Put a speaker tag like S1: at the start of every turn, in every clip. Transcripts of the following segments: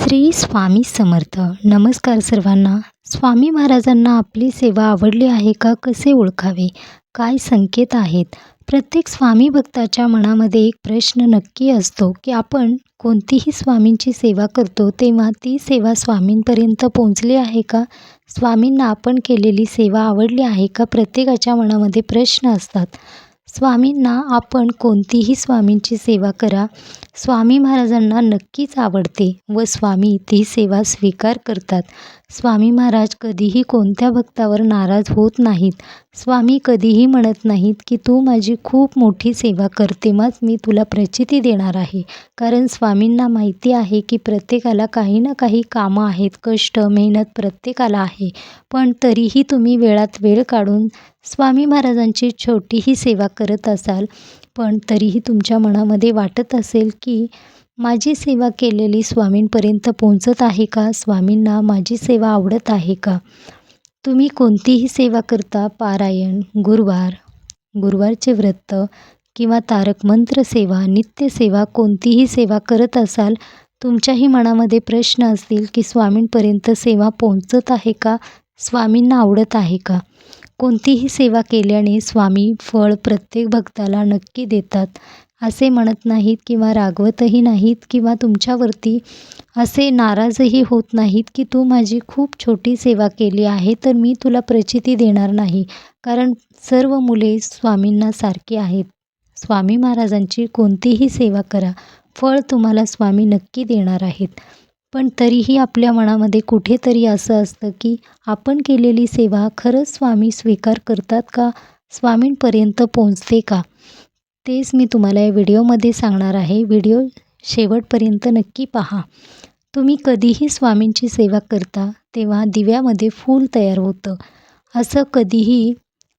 S1: श्री स्वामी समर्थ. नमस्कार सर्वांना. स्वामी महाराजांना आपली सेवा आवडली आहे का? कसे ओळखावे? काय संकेत आहेत? प्रत्येक स्वामी भक्ताच्या मनामध्ये एक प्रश्न नक्की असतो की आपण कोणतीही स्वामींची सेवा करतो तेव्हा ती सेवा स्वामींपर्यंत पोहोचली आहे का? स्वामींना आपण केलेली सेवा आवडली आहे का? प्रत्येकाच्या मनामध्ये प्रश्न असतात. स्वामींना आपण कोणतीही स्वामींची सेवा करा. स्वामी महाराजांना नक्कीच आवडते व स्वामी ती सेवा स्वीकार करतात. स्वामी महाराज कधीही कोणत्या भक्तावर नाराज होत नाहीत. स्वामी कधीही म्हणत नाहीत की तू माझी खूप मोठी सेवा कर तेव्हाच मी तुला प्रचिती देणार आहे. कारण स्वामींना माहिती आहे की प्रत्येकाला काही ना काही कामं आहेत कष्ट मेहनत प्रत्येकाला आहे. पण तरीही तुम्ही वेळात वेळ काढून स्वामी महाराजांची छोटीही सेवा करत असाल पण तरीही तुमच्या मनामध्ये वाटत असेल की माझी सेवा केलेली स्वामींपर्यंत पोहोचत आहे का? स्वामींना माझी सेवा आवडत आहे का? तुम्ही कोणतीही सेवा करता पारायण गुरुवार गुरुवारचे व्रत किंवा तारक मंत्र सेवा नित्यसेवा कोणतीही सेवा करत असाल तुमच्याही मनामध्ये प्रश्न असतील की स्वामींपर्यंत सेवा पोहोचत आहे का? स्वामींना आवडत आहे का? कोणतीही सेवा केल्याने स्वामी फळ प्रत्येक भक्ताला नक्की देतात. असे म्हणत नाहीत किंवा रागवतही नाहीत किंवा तुमच्यावरती असे नाराजही होत नाहीत की तू माझी खूप छोटी सेवा केली आहे तर मी तुला प्रचिती देणार नाही. कारण सर्व मुले स्वामींना सारखी आहेत. स्वामी महाराजांची कोणतीही सेवा करा. फळ तुम्हाला स्वामी नक्की देणार आहेत. पण तरीही आपल्या मनामध्ये कुठेतरी असं असतं की आपण केलेली सेवा खरंच स्वामी स्वीकार करतात का? स्वामींपर्यंत पोहोचते का? तेच मी तुम्हाला या व्हिडिओमध्ये सांगणार आहे. व्हिडिओ शेवटपर्यंत नक्की पहा. तुम्ही कधीही स्वामींची सेवा करता तेव्हा दिव्यामध्ये फूल तयार होतं. असं कधीही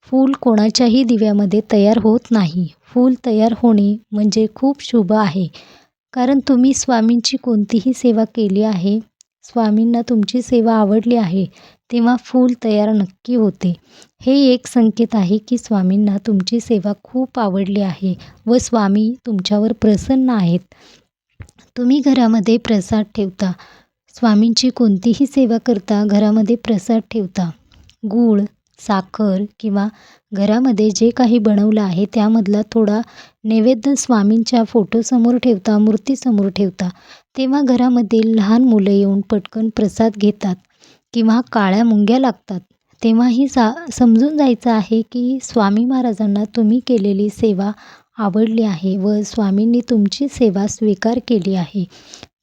S1: फूल कोणाच्याही दिव्यामध्ये तयार होत नाही. फूल तयार होणे म्हणजे खूप शुभ आहे. कारण तुम्ही स्वामींची कोणतीही सेवा केली आहे स्वामींना तुमची सेवा आवडली आहे तेव्हा फूल तयार नक्की होते. हे एक संकेत आहे की स्वामींना तुमची सेवा खूप आवडली आहे व स्वामी तुमच्यावर प्रसन्न आहेत. तुम्ही घरामध्ये प्रसाद ठेवता. स्वामींची कोणतीही सेवा करता घरामध्ये प्रसाद ठेवता. गूळ साखर किंवा घरामध्ये जे काही बनवलं आहे त्यामधला थोडा नैवेद्य स्वामींच्या फोटोसमोर ठेवता मूर्तीसमोर ठेवता. तेव्हा घरामध्ये लहान मुलं येऊन पटकन प्रसाद घेतात. किंवा काळ्या मुंग्या लागतात. तेव्हाही सा समजून जायचं आहे की स्वामी महाराजांना तुम्ही केलेली सेवा आवडली आहे व स्वामींनी तुमची सेवा स्वीकार केली आहे.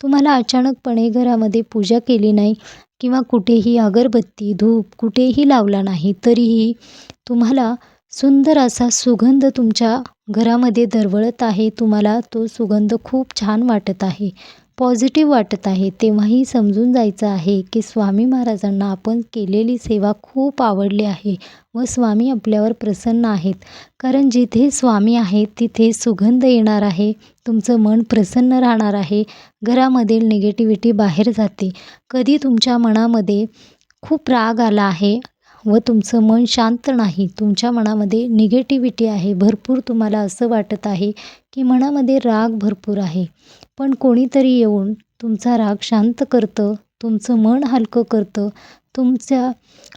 S1: तुम्हाला अचानकपणे घरामध्ये पूजा केली नाही किंवा कुठेही अगरबत्ती धूप कुठेही लावला नाही तरीही तुम्हाला सुंदर असा सुगंध तुमच्या घरामध्ये दरवळत आहे. तुम्हाला तो सुगंध खूप छान वाटत आहे. पॉझिटिव्ह वाटत आहे तेव्हाही समजून जायचं आहे की स्वामी महाराजांना आपण केलेली सेवा खूप आवडली आहे व स्वामी आपल्यावर प्रसन्न आहेत. कारण जिथे स्वामी आहेत तिथे सुगंध येणार आहे तुमचं मन प्रसन्न राहणार आहे घरामधील निगेटिव्हिटी बाहेर जाते. कधी तुमच्या मनामध्ये खूप राग आला आहे व तुमचं मन शांत नाही तुमच्या मनामध्ये निगेटिव्हिटी आहे भरपूर तुम्हाला असं वाटत आहे की मनामध्ये राग भरपूर आहे. पण कोणीतरी येऊन तुमचा राग शांत करतं तुमचं मन हलकं करतं तुमच्या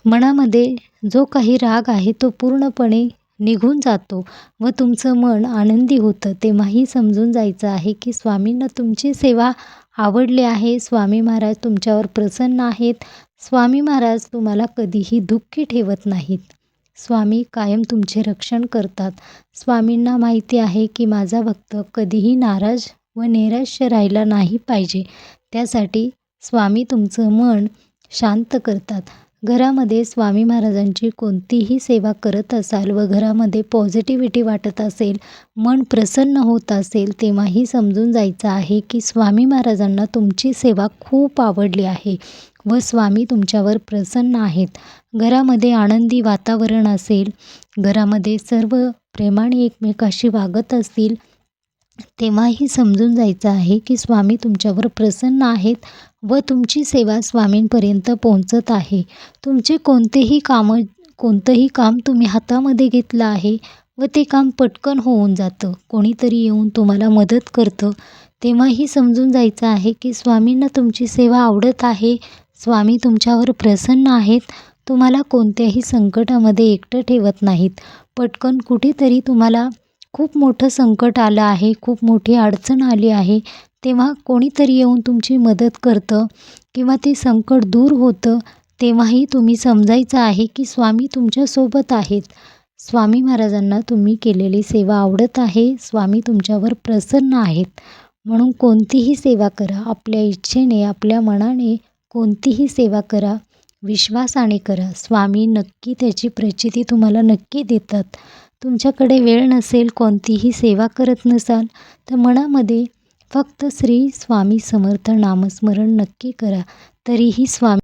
S1: मनामध्ये जो काही राग आहे तो पूर्णपणे निघून जातो व तुमचं मन आनंदी होतं. तेव्हाही समजून जायचं आहे की स्वामींना तुमची सेवा आवडली आहे स्वामी महाराज तुमच्यावर प्रसन्न आहेत स्वामी महाराज तुम्हाला कधीही दुःखी ठेवत नाहीत. स्वामी कायम तुमचे रक्षण करतात. स्वामींना माहिती आहे की माझा भक्त कधीही नाराज व नैराश्य राहिला नाही पाहिजे. त्यासाठी स्वामी तुमचं मन शांत करतात. घरामध्ये स्वामी महाराजांची कोणतीही सेवा करत असाल व घरामध्ये पॉझिटिव्हिटी वाटत असेल मन प्रसन्न होत असेल तेव्हाही समजून जायचं आहे की स्वामी महाराजांना तुमची सेवा खूप आवडली आहे व स्वामी तुमच्यावर प्रसन्न आहेत. घरामध्ये आनंदी वातावरण असेल घरामध्ये सर्व प्रेमाने एकमेकाशी वागत असतील तेव्हाही समजून जायचं आहे की स्वामी तुमच्यावर प्रसन्न आहेत व तुमची सेवा स्वामींपर्यंत पोहोचत आहे. तुमचे कोणतेही कामं कोणतंही काम तुम्ही हातामध्ये घेतलं आहे व ते काम पटकन होऊन जातं. कोणीतरी येऊन तुम्हाला मदत करतं. तेव्हाही समजून जायचं आहे की स्वामींना तुमची सेवा आवडत आहे. स्वामी तुमच्यावर प्रसन्न आहेत. तुम्हाला कोणत्याही संकटामध्ये एकटं ठेवत नाहीत. पटकन कुठेतरी तुम्हाला खूप मोठं संकट आलं आहे खूप मोठी अडचण आली आहे. तेव्हा कोणीतरी येऊन तुमची मदत करतं किंवा ते संकट दूर होतं तेव्हाही तुम्ही समजायचं आहे की स्वामी तुमच्यासोबत आहेत. स्वामी महाराजांना तुम्ही केलेली सेवा आवडत आहे स्वामी तुमच्यावर प्रसन्न आहेत. म्हणून कोणतीही सेवा करा आपल्या इच्छेने आपल्या मनाने कोणतीही सेवा करा विश्वासाने करा. स्वामी नक्की त्याची प्रचिती तुम्हाला नक्की देतात. तुमच्याकडे वेळ नसेल कोणतीही सेवा करत नसाल तर मनामध्ये फक्त श्री स्वामी समर्थ नामस्मरण नक्की करा. तरीही स्वामी